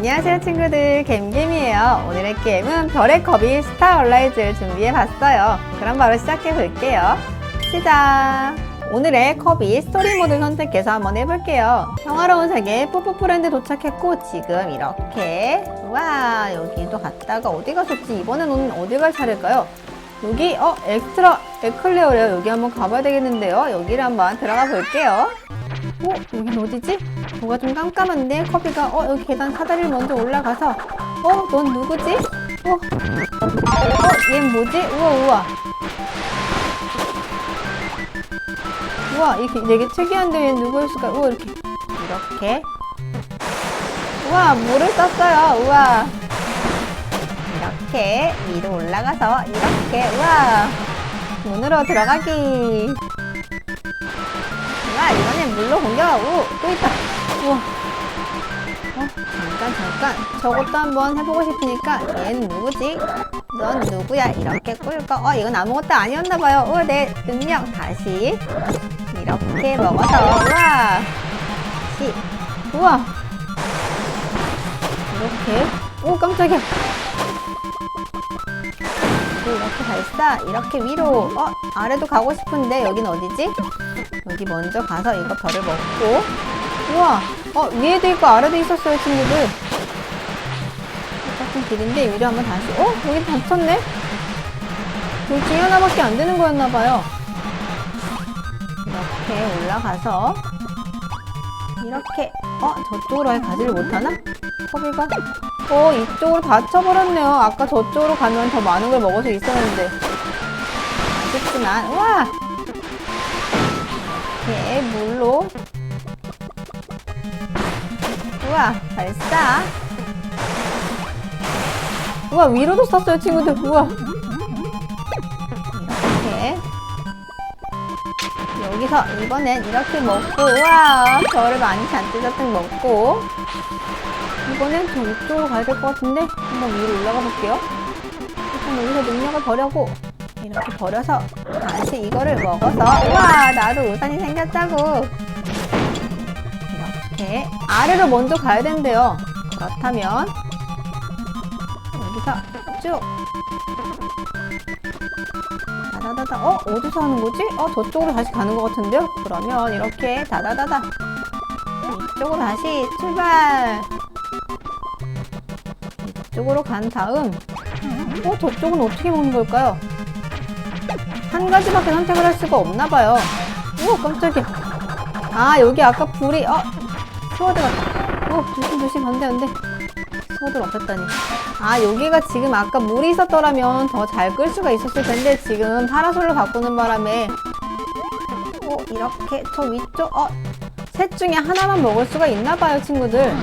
안녕하세요 친구들. 겜겜이에요. 오늘의 게임은 별의 컵이 스타 얼라이즈를 준비해봤어요. 그럼 바로 시작해볼게요. 시작! 오늘의 컵이 스토리 모드 선택해서 한번 해볼게요. 평화로운 세계 뽀뽀프랜드 도착했고 지금 이렇게 와 여기도 갔다가 어디 갔었지? 이번에는 어디 갈 차례일까요? 여기 어 엑스트라 에클레어래요. 여기 한번 가봐야 되겠는데요. 여기를 한번 들어가 볼게요 어? 여긴 어디지? 뭐가 좀 깜깜한데 커비가 어 여기 계단 사다리를 먼저 올라가서 어? 넌 누구지? 어? 어? 얘는 뭐지? 우와 우와 우와 이게 되게 특이한데 얘 누구였을까? 우와 이렇게 이렇게 우와 물을 썼어요 우와 이렇게 위로 올라가서 이렇게 우와 문으로 들어가기 와 이번엔 물로 공격 오, 또 있다. 우와. 어 잠깐 잠깐. 저것도 한번 해보고 싶으니까 얘는 누구지? 넌 누구야? 이렇게 꿀꺽. 어 이건 아무것도 아니었나봐요. 오내 능력 다시 이렇게 먹어서. 우와. 다시. 우와. 이렇게. 오 깜짝이야. 오, 이렇게 발사. 이렇게 위로. 어 아래도 가고 싶은데 여긴 어디지 여기 먼저 가서 이거 별을 먹고. 우와! 어 위에도 있고 아래도 있었어요 친구들. 똑같은 길인데 위로 한번 다시. 어? 여기 닫혔네? 둘 중에 하나밖에 안 되는 거였나봐요. 이렇게 올라가서 이렇게. 어 저쪽으로 아예 가지를 못하나? 커비가? 어 이쪽으로 닫혀버렸네요. 아까 저쪽으로 가면 더 많은 걸 먹을 수 있었는데. 아쉽지만. 우와 이렇게 물로. 우와 발사 우와 위로도 썼어요 친구들. 우와. 이렇게. 여기서 이번엔 이렇게 먹고 우와 저를 많이 잔뜩 잔뜩 먹고. 이번엔 저 위쪽으로 가야 될 것 같은데 한번 위로 올라가 볼게요. 일단 여기서 능력을 버려고 이렇게 버려서 다시 이거를 먹어서 우와 나도 우산이 생겼다고. 이렇게 아래로 먼저 가야 된대요. 그렇다면 여기서 쭉. 다다다다. 어 어디서 하는 거지? 어 저쪽으로 다시 가는 것 같은데요? 그러면 이렇게 다다다다. 이쪽으로 다시 출발. 이쪽으로 간 다음. 어 저쪽은 어떻게 먹는 걸까요? 한 가지밖에 선택을 할 수가 없나 봐요. 오 깜짝이야. 아 여기 아까 불이 어 스워드가 오 조심 조심 안돼 안돼 스워드를 없앴다니. 아 여기가 지금 아까 물이 있었더라면 더 잘 끌 수가 있었을 텐데 지금 파라솔로 바꾸는 바람에 오 이렇게 저 위쪽 어 셋 중에 하나만 먹을 수가 있나 봐요 친구들.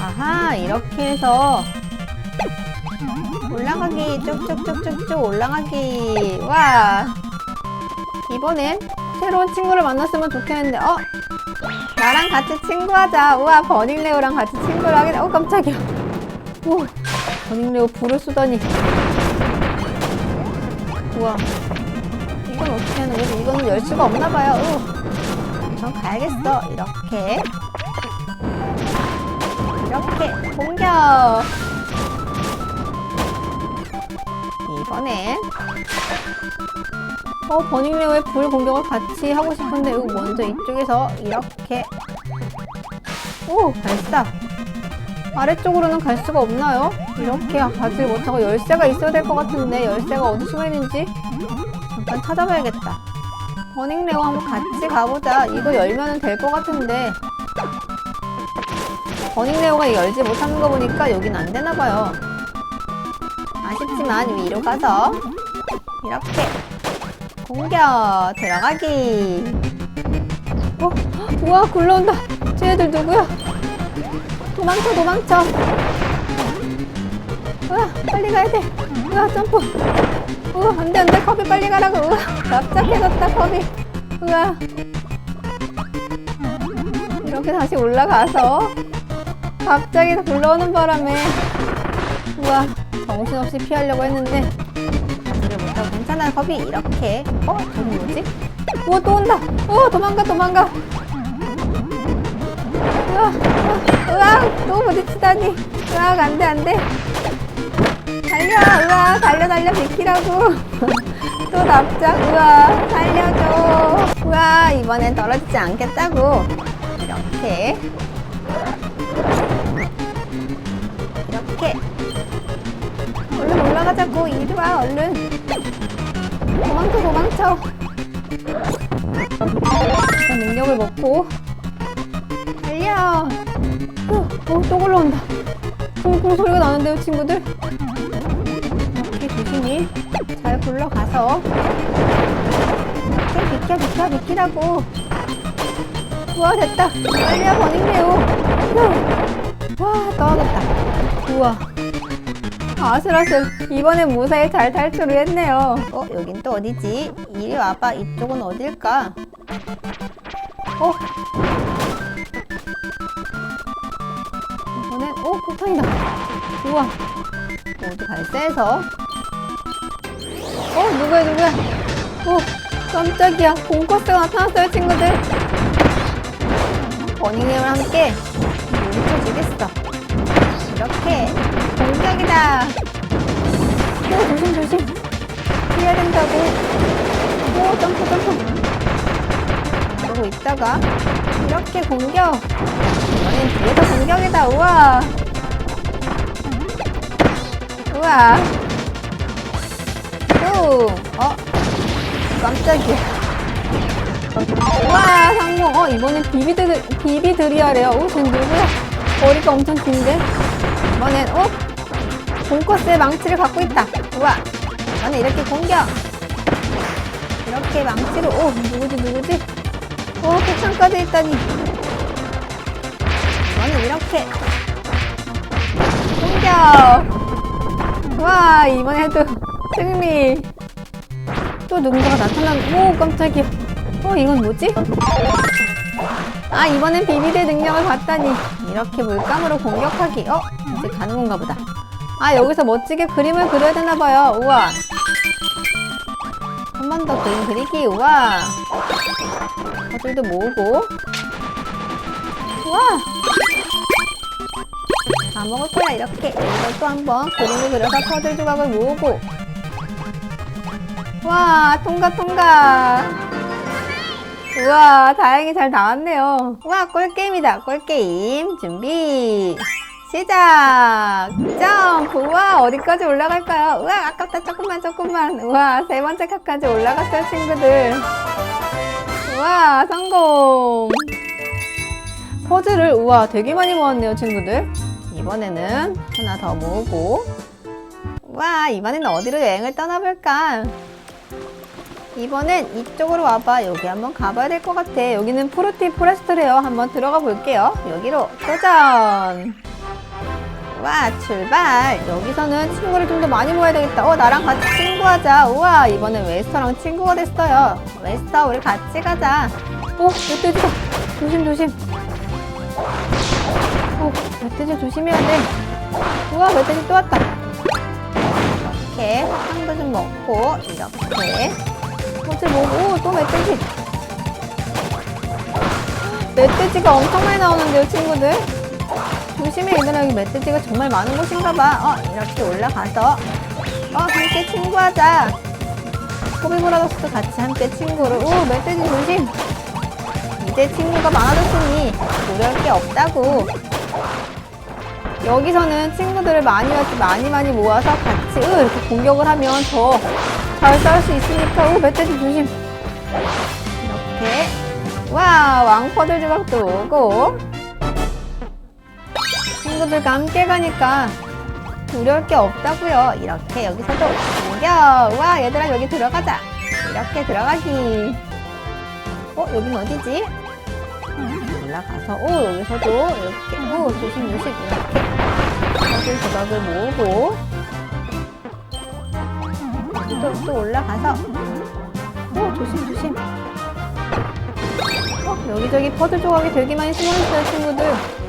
아하 이렇게 해서 올라가기 쭉쭉쭉쭉쭉 올라가기 와 이번엔 새로운 친구를 만났으면 좋겠는데 어? 나랑 같이 친구하자. 우와 버닝레오랑 같이 친구를 하게 돼어 깜짝이야. 오 버닝레오 불을 쏘다니. 우와. 이건 어떻게 하는 거지? 이거는 열 수가 없나 봐요. 우 전 가야겠어. 이렇게. 이렇게 공격 이번엔 어 버닝레오의 불 공격을 같이 하고 싶은데 이거 먼저 이쪽에서 이렇게. 오 발사. 아래쪽으로는 갈 수가 없나요? 이렇게 가지 못하고 열쇠가 있어야 될 것 같은데 열쇠가 어디 숨어 있는지 잠깐 찾아봐야겠다. 버닝레오 한번 같이 가보자. 이거 열면은 될것 같은데. 버닝레오가 열지 못하는 거 보니까 여긴 안 되나 봐요 아쉽지만 위로 가서 이렇게 공격 들어가기. 어? 우와 굴러온다. 쟤네들 누구야? 도망쳐 도망쳐. 우와 빨리 가야 돼. 우와 점프. 우와 안돼 안돼. 컵이 빨리 가라고. 우와 납작해졌다 컵이. 우와. 이렇게 다시 올라가서 갑자기 굴러오는 바람에. 우와 정신없이 피하려고 했는데 그를 못하고 괜찮아 겁이 이렇게 어? 저기 뭐지? 우와 또 온다 우와 도망가 도망가 우와 우와, 우와 또 부딪히다니. 으악, 안 돼, 안 돼. 달려, 으악, 달려, 달려, 비키라고. 또 납작, 으악, 살려줘. 으악, 이번엔 떨어지지 않겠다고. 이렇게. 이렇게. 얼른 올라가자고. 이리 와, 얼른. 도망쳐, 도망쳐. 일단 능력을 먹고. 달려. 어, 어, 또 올라온다. 쿵쿵 소리가 나는데요, 친구들? 이렇게 조심히 잘 굴러가서. 이렇게 비켜, 비켜, 비키라고. 우와, 됐다. 빨리야, 버닝 매우. 와, 떨어졌다. 우와. 아슬아슬. 이번엔 무사히 잘 탈출을 했네요. 어, 여긴 또 어디지? 이리 와봐. 이쪽은 어딜까? 어, 이번엔 오 폭탄이다 우와 모두 발사해서 어 누구야 누구야 오 깜짝이야 공커스가 나타났어요 친구들 버닝님을 함께 뭉쳐주겠어 이렇게 공격이다. 오 조심 조심. 피해야 된다고. 오 점프 점프. 그러고 있다가 이렇게 공격. 이번엔 뒤에서 공격이다. 우와. 우와. 또 어? 깜짝이야. 우와 성공 어 이번엔 비비드, 비비드리아래요. 오 쟤 누구야? 머리가 엄청 긴데? 이번엔 어? 본코스의 망치를 갖고 있다. 우와 이번엔 이렇게 공격. 이렇게 망치로 오 누구지 누구지? 오 폭탄까지 있다니. 이거는 이렇게 공격. 와 이번에도 승리. 또 누군가가 나타난 오 깜짝이야. 어 이건 뭐지? 아 이번엔 비비드 능력을 봤다니. 이렇게 물감으로 공격하기. 어? 이제 가는 건가 보다 아 여기서 멋지게 그림을 그려야 되나 봐요. 우와. 한 번 더 그림 그리기 우와. 퍼즐도 모으고. 우와. 다 먹을 거야 이렇게. 이것도 한번 그림을 그려서 퍼즐 조각을 모으고. 와 통과 통과. 우와 다행히 잘 나왔네요. 와 꿀게임이다. 꿀게임 준비 시작! 점프 우와! 어디까지 올라갈까요? 우와! 아깝다. 조금만 조금만. 우와! 세 번째 칸까지 올라갔어요 친구들. 우와! 성공! 퍼즐을 우와! 되게 많이 모았네요 친구들. 이번에는 하나 더 모으고. 와! 이번에는 어디로 여행을 떠나볼까? 이번엔 이쪽으로 와봐. 여기 한번 가봐야 될 것 같아. 여기는 프루티 포레스트래요. 한번 들어가 볼게요. 여기로 도전 와 출발. 여기서는 친구를 좀 더 많이 모아야 되겠다. 어 나랑 같이 친구하자. 우와 이번엔 웨스터랑 친구가 됐어요. 웨스터 우리 같이 가자. 어 멧돼지다. 조심 조심. 어 멧돼지 조심해야 돼. 우와 멧돼지 또 왔다. 이렇게 화탕도 좀 먹고 이렇게. 뭐지 뭐고 또 멧돼지. 멧돼지가 엄청 많이 나오는데요 친구들 조심해 얘들아 여기 멧돼지가 정말 많은 곳인가 봐. 어 이렇게 올라가서. 어 함께 친구하자. 호비브라더스도 같이 함께 친구를. 오 멧돼지 조심. 이제 친구가 많아졌으니 두려울 게 없다고. 여기서는 친구들을 많이 많이 많이 많이 모아서 같이 으, 이렇게 공격을 하면 더 잘 싸울 수 있으니까 오 멧돼지 조심. 이렇게. 와 왕퍼들 조각도 오고 친구들과 함께 가니까 두려울 게 없다고요. 이렇게 여기서도 공격. 와 얘들아 여기 들어가자. 이렇게 들어가기. 어 여긴 어디지? 올라가서 오 여기서도 이렇게 오 조심 조심 이렇게 퍼즐 조각을 모으고 여기도 또 올라가서 오 조심 조심. 어 여기저기 퍼즐 조각이 되게 많이 숨어있어요 친구들.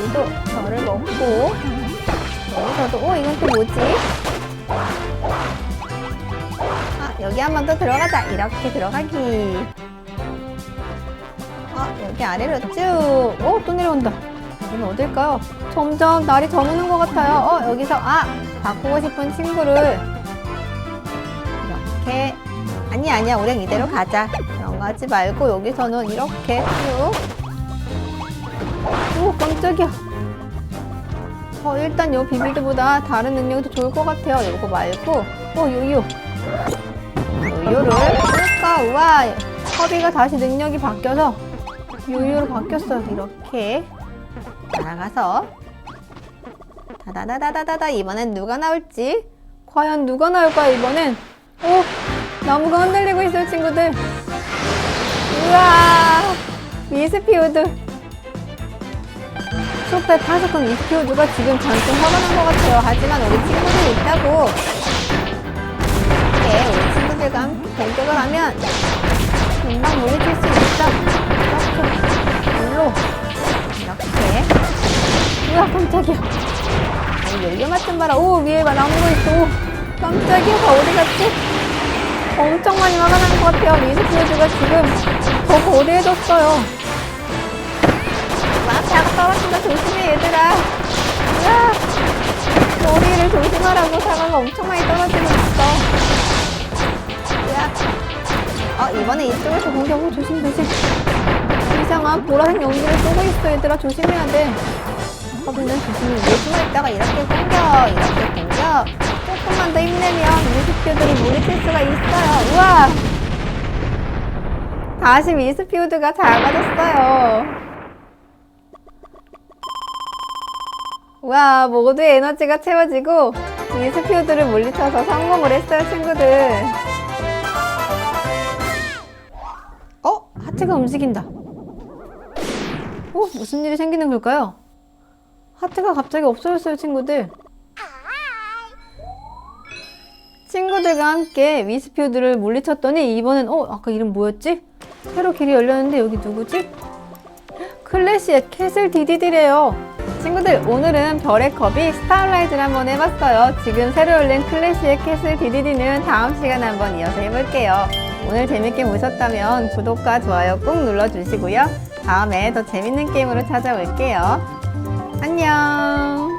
여기도 저를 먹고 여기서도 오 이건 또 뭐지? 아 여기 한 번 더 들어가자 이렇게 들어가기 아 여기 아래로 쭉오또 내려온다 여기는 어딜까요? 점점 날이 저무는 것 같아요. 어, 여기서, 아! 바꾸고 싶은 친구를. 이렇게. 아니, 아니야. 우린 이대로 가자. 그런 거 하지 말고, 여기서는 이렇게 쭉. 오, 깜짝이야. 어, 일단 요 비빌드보다 다른 능력이 더 좋을 것 같아요. 이거 말고. 어, 요요. 요요를 쓸까? 우와. 허비가 다시 능력이 바뀌어서 요요로 바뀌었어요. 이렇게. 날아가서. 다다다다다다다. 이번엔 누가 나올지. 과연 누가 나올까요, 이번엔? 오! 나무가 흔들리고 있어요, 친구들. 우와! 미스피우드. 숲에 파석한 미스피우드가 지금 잔뜩 화가 난것 같아요. 하지만 우리 친구들이 있다고. 이렇게 우리 친구들과 공격을 하면 금방 물리칠 수 있어. 이렇게. 물로. 이렇게. 우와, 깜짝이야. 아니, 연료 맛좀 봐라. 오, 위에 막 나무가 있어. 오, 깜짝이야. 다 어디 갔지? 엄청 많이 화가 난것 같아요. 미스피우드가 지금 더 거대해졌어요. 막 사과 떨어진다 조심해 얘들아. 으아. 머리를 조심하라고 사과가 엄청 많이 떨어지고 있어. 으아. 어 이번에 이쪽에서 공격 오 조심 조심. 이상한 보라색 연기를 쏘고 있어 얘들아. 조심해야 돼. 허비는 조심히 위에 숨어있다가 이렇게 공격 이렇게 공격 조금만 더 힘내면 미스피우드를 물리칠 수가 있어요. 우와. 다시 미스피우드가 작아졌어요 와 모두의 에너지가 채워지고 미스피우드를 물리쳐서 성공을 했어요 친구들 어? 하트가 움직인다 어? 무슨 일이 생기는 걸까요? 하트가 갑자기 없어졌어요 친구들 친구들과 함께 미스피우드를 물리쳤더니 이번엔 어? 아까 이름 뭐였지? 새로 길이 열렸는데 여기 누구지? 클래시의 캐슬 디디디래요 친구들 오늘은 별의 컵이 스타일라이트를 한번 해봤어요. 지금 새로 열린 클래시의 캐슬 DDD는 다음 시간에 한번 이어서 해볼게요. 오늘 재밌게 보셨다면 구독과 좋아요 꼭 눌러주시고요. 다음에 더 재밌는 게임으로 찾아올게요. 안녕